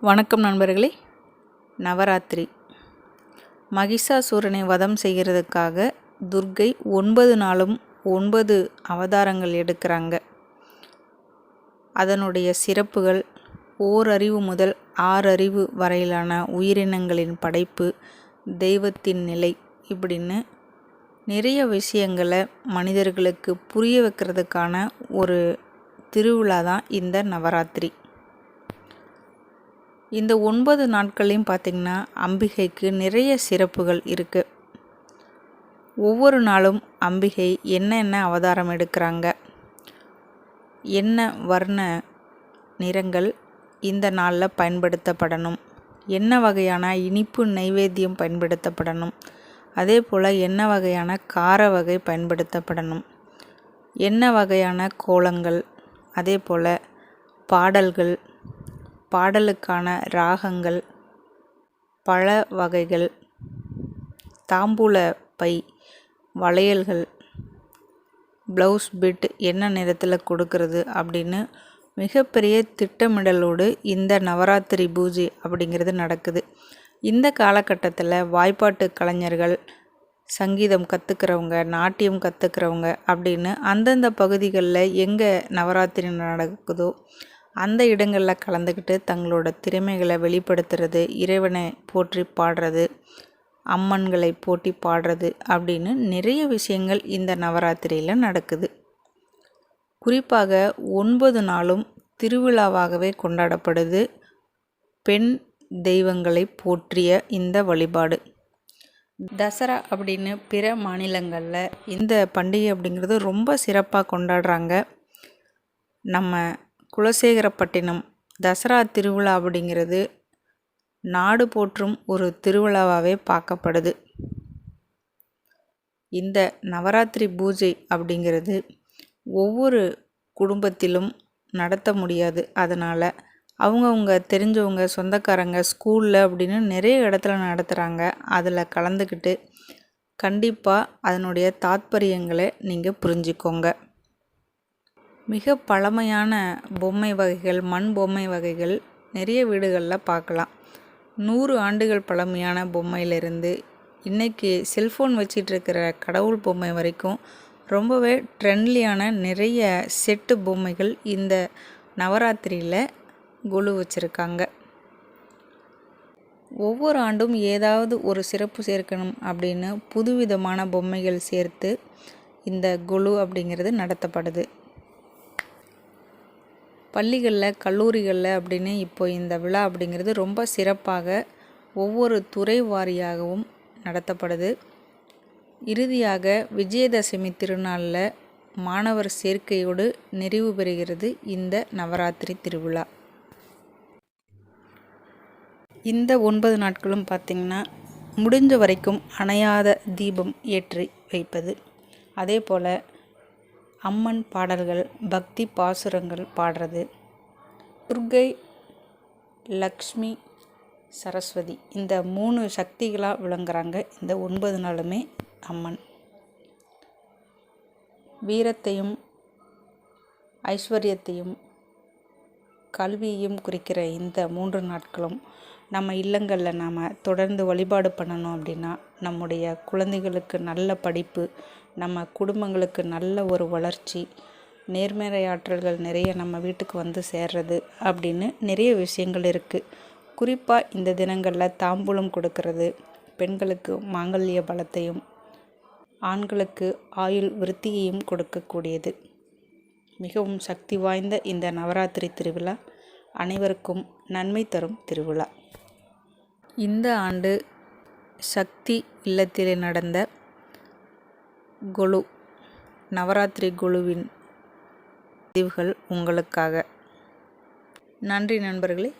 வணக்கம் நண்பர்களே. நவராத்திரி. மகிஷாசூரனை வதம் செய்கிறதுக்காக துர்க்கை ஒன்பது நாளும் ஒன்பது அவதாரங்கள் எடுக்கிறாங்க. அதனுடைய சிறப்புகள் ஓரறிவு முதல் ஆறறிவு வரையிலான உயிரினங்களின் படைப்பு தெய்வத்தின் நிலை இப்படின்னு நிறைய விஷயங்களை மனிதர்களுக்கு புரிய வைக்கிறதுக்கான ஒரு திருவிழா தான் இந்த நவராத்திரி. இந்த ஒன்பது நாட்களையும் பார்த்திங்கன்னா அம்பிகைக்கு நிறைய சிறப்புகள் இருக்குது ஒவ்வொரு நாளும் அம்பிகை என்னென்ன அவதாரம் எடுக்கிறாங்க? என்ன வர்ண நிறங்கள் இந்த நாளில் பயன்படுத்தப்படணும்? என்ன வகையான இனிப்பு நைவேத்தியம் பயன்படுத்தப்படணும்? அதே போல் என்ன வகையான கார வகை பயன்படுத்தப்படணும்? என்ன வகையான கோலங்கள்? அதே போல் பாடல்கள் பாடலுக்கான ராகங்கள் பழ வகைகள் தாம்பூல பை வளையல்கள் ப்ளவுஸ் பிட் என்ன நிறத்தில் கொடுக்கறது அப்படின்னு மிகப்பெரிய திட்டமிடலோடு இந்த நவராத்திரி பூஜை அப்படிங்கிறது நடக்குது. இந்த காலகட்டத்தில் வாய்ப்பாட்டு கலைஞர்கள் சங்கீதம் கற்றுக்கிறவங்க நாட்டியம் கற்றுக்கிறவங்க அப்படின்னு அந்தந்த பகுதிகளில் எங்கே நவராத்திரி நடக்குதோ அந்த இடங்களில் கலந்துக்கிட்டு தங்களோட திறமைகளை வெளிப்படுத்துறது இறைவனை போற்றி பாடுறது அம்மன்களை போட்டி பாடுறது அப்படின்னு நிறைய விஷயங்கள் இந்த நவராத்திரியில் நடக்குது. குறிப்பாக ஒன்பது நாளும் திருவிழாவாகவே கொண்டாடப்படுது. பெண் தெய்வங்களை போற்றிய இந்த வழிபாடு. தசரா அப்படின்னு பிற மாநிலங்களில் இந்த பண்டிகை அப்படிங்கிறது ரொம்ப சிறப்பாக கொண்டாடுறாங்க. நம்ம குலசேகரப்பட்டினம் தசரா திருவிழா அப்படிங்கிறது நாடு போற்றும் ஒரு திருவிழாவாகவே பார்க்கப்படுது. இந்த நவராத்திரி பூஜை அப்படிங்கிறது ஒவ்வொரு குடும்பத்திலும் நடத்த முடியாது. அதனால் அவங்கவுங்க தெரிஞ்சவங்க சொந்தக்காரங்க ஸ்கூலில் அப்படின்னு நிறைய இடத்துல நடத்துகிறாங்க அதில் கலந்துக்கிட்டு கண்டிப்பாக அதனுடைய தாத்பரியங்களை நீங்கள் புரிஞ்சுக்கோங்க. மிக பழமையான பொம்மை வகைகள் மண் பொம்மை வகைகள் நிறைய வீடுகளில் பார்க்கலாம். நூறு ஆண்டுகள் பழமையான பொம்மையிலிருந்து இன்றைக்கி செல்ஃபோன் வச்சிட்ருக்கிற கடவுள் பொம்மை வரைக்கும் ரொம்பவே ட்ரெண்ட்லியான நிறைய செட்டு பொம்மைகள் இந்த நவராத்திரியில் குழு வச்சுருக்காங்க. ஒவ்வொரு ஆண்டும் ஏதாவது ஒரு சிறப்பு சேர்க்கணும் அப்படின்னு புதுவிதமான பொம்மைகள் சேர்த்து இந்த குழு அப்படிங்கிறது நடத்தப்படுது. பள்ளிகளில் கல்லூரிகளில் அப்படின்னு இப்போ இந்த விழா அப்படிங்கிறது ரொம்ப சிறப்பாக ஒவ்வொரு துறை வாரியாகவும் நடத்தப்படுது. இறுதியாக விஜயதசமி திருநாளில் மாணவர் சேர்க்கையோடு நிறைவு பெறுகிறது இந்த நவராத்திரி திருவிழா. இந்த ஒன்பது நாட்களும் பார்த்திங்கன்னா முடிஞ்ச வரைக்கும் அணையாத தீபம் ஏற்றி வைப்பது. அதே போல் அம்மன் பாடல்கள் பக்தி பாசுரங்கள் பாடுறது. துர்கை லக்ஷ்மி சரஸ்வதி இந்த மூணு சக்திகளாக விளங்குறாங்க இந்த ஒன்பது நாளுமே அம்மன். வீரத்தையும் ஐஸ்வர்யத்தையும் கல்வியையும் குறிக்கிற இந்த மூன்று நாட்களும் நம்ம இல்லங்களில் நாம் தொடர்ந்து வழிபாடு பண்ணணும் அப்படின்னா நம்முடைய குழந்தைகளுக்கு நல்ல படிப்பு நம்ம குடும்பங்களுக்கு நல்ல ஒரு வளர்ச்சி நேர்மறை ஆற்றல்கள் நிறைய நம்ம வீட்டுக்கு வந்து சேர்றது அப்படின்னு நிறைய விஷயங்கள் இருக்குது குறிப்பாக இந்த தினங்களில் தாம்பூலம் கொடுக்கறது பெண்களுக்கு மாங்கல்ய பலத்தையும் ஆண்களுக்கு ஆயுள் விருத்தியையும் கொடுக்கக்கூடியது. மிகவும் சக்தி வாய்ந்த இந்த நவராத்திரி திருவிழா அனைவருக்கும் நன்மை தரும் திருவிழா. இந்த ஆண்டு சக்தி இல்லத்தில் நடந்த கொலு நவராத்திரி குழுவின் பதிவுகள் உங்களுக்காக. நன்றி நண்பர்களே.